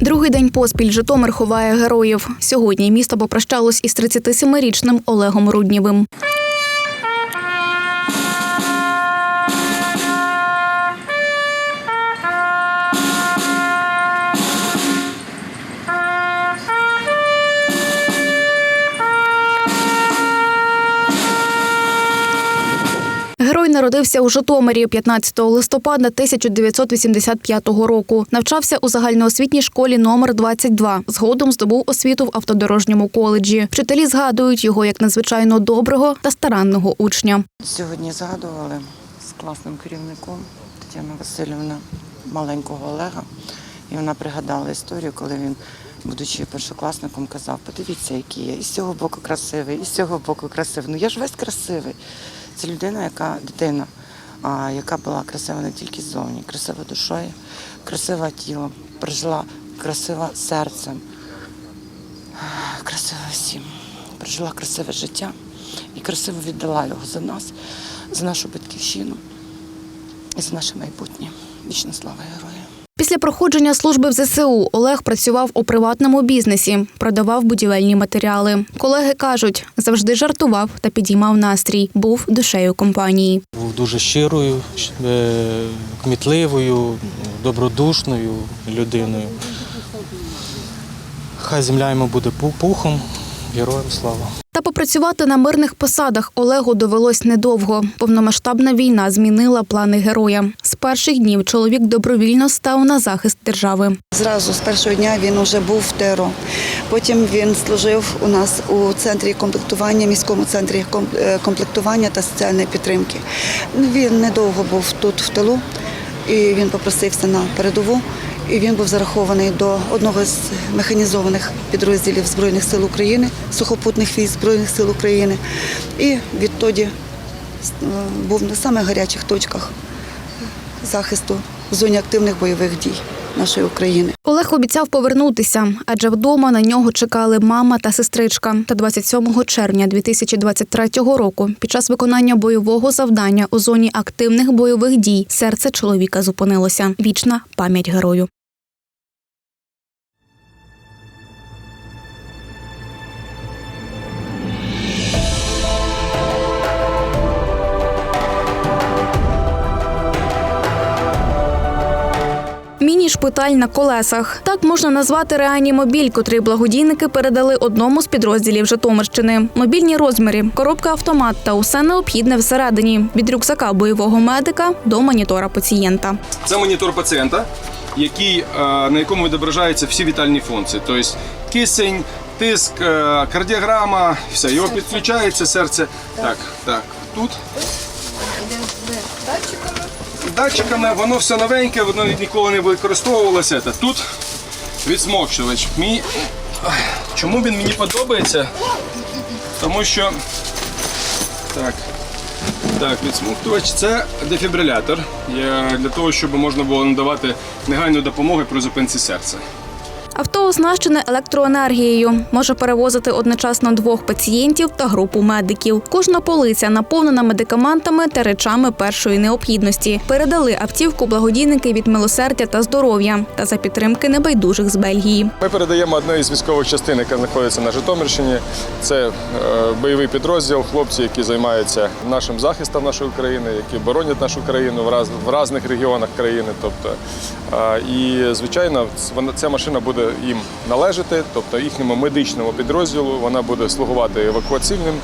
Другий день поспіль Житомир ховає героїв. Сьогодні місто попрощалось із 37-річним Олегом Руднєвим. Народився у Житомирі 15 листопада 1985 року. Навчався у загальноосвітній школі номер 22. Згодом здобув освіту в автодорожньому коледжі. Вчителі згадують його як надзвичайно доброго та старанного учня. Сьогодні згадували з класним керівником Тетяна Васильівна маленького Олега. І вона пригадала історію, коли він, будучи першокласником, казав: подивіться, який я і з цього боку красивий, і з цього боку красивий. Ну я ж весь красивий. Це людина, яка дитина, а, яка була красива не тільки ззовні, красива душою, красива тілом, прожила красива серцем, красива всім. Прожила красиве життя і красиво віддала його за нас, за нашу батьківщину і за наше майбутнє. Вічна слава. Після проходження служби в ЗСУ Олег працював у приватному бізнесі, продавав будівельні матеріали. Колеги кажуть, завжди жартував та підіймав настрій. Був душею компанії. Був дуже щирою, е, кмітливою, добродушною людиною. Хай земля йому буде пухом, героям слава. Та попрацювати на мирних посадах Олегу довелось недовго. Повномасштабна війна змінила плани героя. З перших днів чоловік добровільно став на захист держави. Зразу з першого дня він вже був в ТРО. Потім він служив у нас у центрі комплектування, міському центрі е, комплектування та соціальної підтримки. Він недовго був тут в тилу, і він попросився на передову. І він був зарахований до одного з механізованих підрозділів Збройних сил України, сухопутних військ Збройних сил України. І відтоді е, був на самих гарячих точках захисту в зоні активних бойових дій нашої України. Олег обіцяв повернутися, адже вдома на нього чекали мама та сестричка. Та 27 червня 2023 року, під час виконання бойового завдання у зоні активних бойових дій, серце чоловіка зупинилося. Вічна пам'ять герою. Міні-шпиталь на колесах. Так можна назвати реанімобіль, котрий благодійники передали одному з підрозділів Житомирщини. Мобільні розміри, коробка автомат та усе необхідне всередині від рюкзака бойового медика до монітора пацієнта. Це монітор пацієнта, який, е, на якому відображаються всі вітальні функції. Тобто кисень, тиск, е, кардіограма, все, його підключається серце. Так, так, тут. Датчиками, воно все новеньке, воно ніколи не використовувалося. Тут відсмокчувач. Мій... Чому він мені подобається? Тому що. Так. Так, відсмоктувач це дефібрилятор для того, щоб можна було надавати негайну допомогу при зупинці серця. Авто оснащене електроенергією, може перевозити одночасно двох пацієнтів та групу медиків. Кожна полиця наповнена медикаментами та речами першої необхідності. Передали автівку благодійники від милосердя та здоров'я та за підтримки небайдужих з Бельгії. Ми передаємо одну із військових частин, яка знаходиться на Житомирщині. Це е, бойовий підрозділ, хлопці, які займаються нашим захистом нашої країни, які боронять нашу країну в, раз, в різних регіонах країни. Тобто, е, і звичайно, вона ця машина буде їм належати, тобто їхньому медичному підрозділу. Вона буде слугувати евакуаційним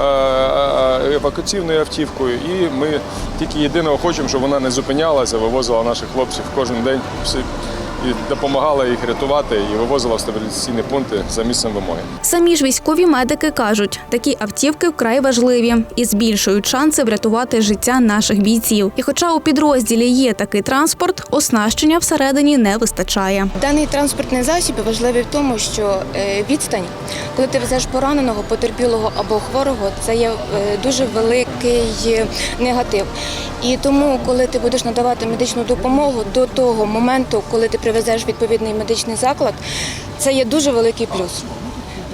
е, е, евакуаційною автівкою. І ми тільки єдиного хочемо, щоб вона не зупинялася, вивозила наших хлопців кожен день. І допомагала їх рятувати і вивозила в стабілізаційні пункти за місцем вимоги. Самі ж військові медики кажуть, такі автівки вкрай важливі і збільшують шанси врятувати життя наших бійців. І хоча у підрозділі є такий транспорт, оснащення всередині не вистачає. Даний транспортний засіб важливий в тому, що е, відстань, коли ти везеш пораненого, потерпілого або хворого, це є е, дуже великий негатив. І тому, коли ти будеш надавати медичну допомогу до того моменту, коли ти привезеш відповідний медичний заклад, це є дуже великий плюс.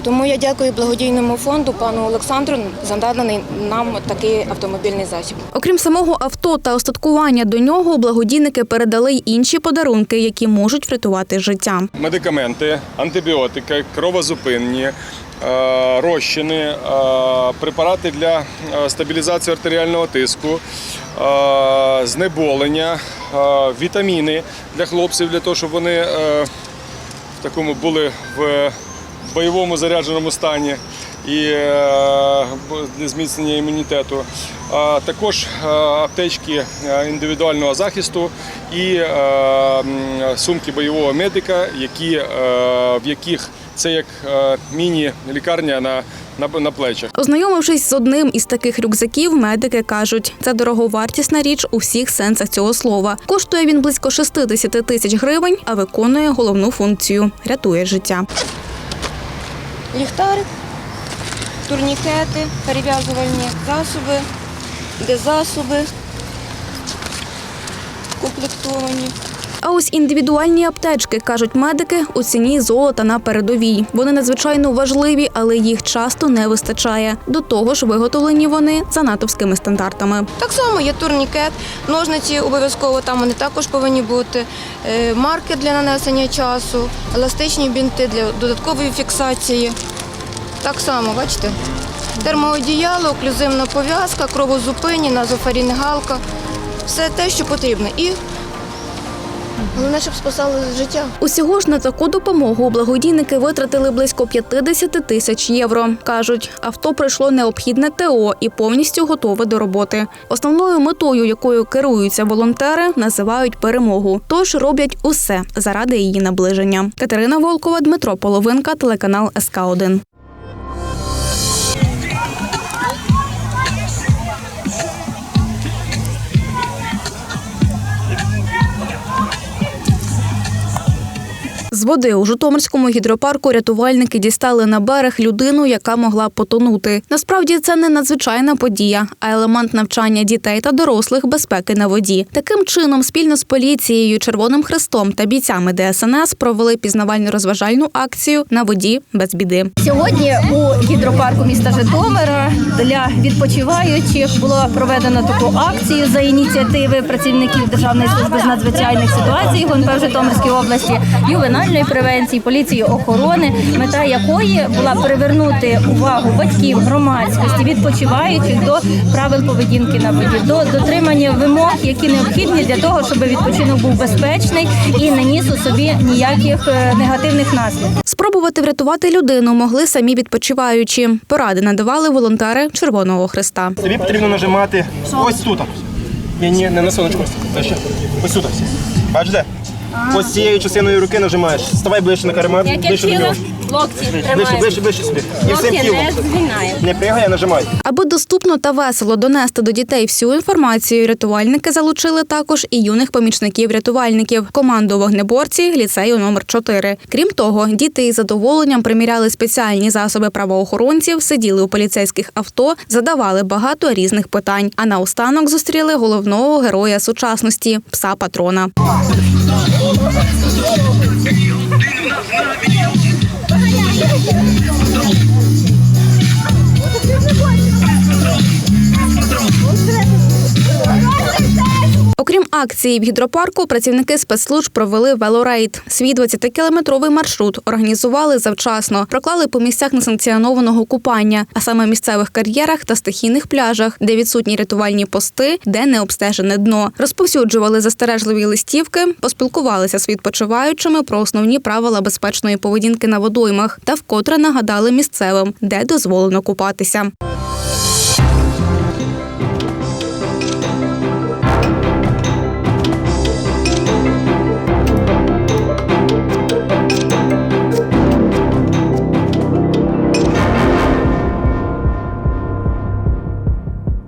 Тому я дякую благодійному фонду пану Олександру за наданий нам такий автомобільний засіб. Окрім самого авто та остаткування до нього, благодійники передали й інші подарунки, які можуть врятувати життя. медикаменти, антибіотики, кровозупинні, розчини, е, препарати для е, стабілізації артеріального тиску, е, знеболення, е, вітаміни для хлопців, для того, щоб вони е, в такому були в бойовому зарядженому стані і е, для зміцнення імунітету. А також е, аптечки е, індивідуального захисту і е, сумки бойового медика, які, е, в яких це як е, міні-лікарня на, на, на плечах. Ознайомившись з одним із таких рюкзаків, медики кажуть, це дороговартісна річ у всіх сенсах цього слова. Коштує він близько 60 тисяч гривень, а виконує головну функцію рятує життя. Ліхтарик, турнікети, перев'язувальні засоби, де засоби комплектовані. А ось індивідуальні аптечки, кажуть медики, у ціні золота на передовій. Вони надзвичайно важливі, але їх часто не вистачає. До того ж, виготовлені вони за натовськими стандартами. Так само є турнікет, ножниці обов'язково там вони також повинні бути, е, марки для нанесення часу, еластичні бінти для додаткової фіксації. Так само, бачите? Термоодіяло, оклюзивна пов'язка, кровозупинні, назофарінгалка. Все те, що потрібно. І головне, щоб спасали життя. Усього ж на таку допомогу благодійники витратили близько 50 тисяч євро. кажуть, авто пройшло необхідне ТО і повністю готове до роботи. Основною метою, якою керуються волонтери, називають перемогу. Тож роблять усе заради її наближення. Катерина Волкова, Дмитро Половинка, телеканал СК 1 З води у Житомирському гідропарку рятувальники дістали на берег людину, яка могла потонути. Насправді це не надзвичайна подія, а елемент навчання дітей та дорослих безпеки на воді. Таким чином, спільно з поліцією, Червоним Хрестом та бійцями ДСНС провели пізнавально розважальну акцію на воді без біди. Сьогодні у гідропарку міста Житомира для відпочиваючих було проведено таку акцію за ініціативи працівників Державної служби з надзвичайних ситуацій ГУНП в Житомирській області, ювенальної превенції, поліції охорони, мета якої була привернути увагу батьків, громадськості, відпочиваючих до правил поведінки на воді, до дотримання вимог, які необхідні для того, щоб відпочинок був безпечний і не ніс у собі ніяких е, негативних наслідків. Спробувати врятувати людину могли самі відпочиваючі. Поради надавали волонтери Червоного Хреста. Тобі потрібно нажимати ось тут. Ні, ні, не на ще. Ось тут. Бачиш де? Ось цією частиною руки нажимаєш. Ставай ближче на каремат, ближче до нього. локті Ближче, ближче, ближче сюди. І всім тілом. Не пригай, а нажимай. Аби доступно та весело донести до дітей всю інформацію, рятувальники залучили також і юних помічників рятувальників, команду вогнеборці ліцею номер 4 Крім того, діти із задоволенням приміряли спеціальні засоби правоохоронців, сиділи у поліцейських авто, задавали багато різних питань. А наостанок зустріли головного героя сучасності пса патрона. Oh, Окрім акції в гідропарку, працівники спецслужб провели велорейд. Свій 20-кілометровий маршрут організували завчасно, проклали по місцях несанкціонованого купання, а саме місцевих кар'єрах та стихійних пляжах, де відсутні рятувальні пости, де не обстежене дно. Розповсюджували застережливі листівки, поспілкувалися з відпочиваючими про основні правила безпечної поведінки на водоймах та вкотре нагадали місцевим, де дозволено купатися.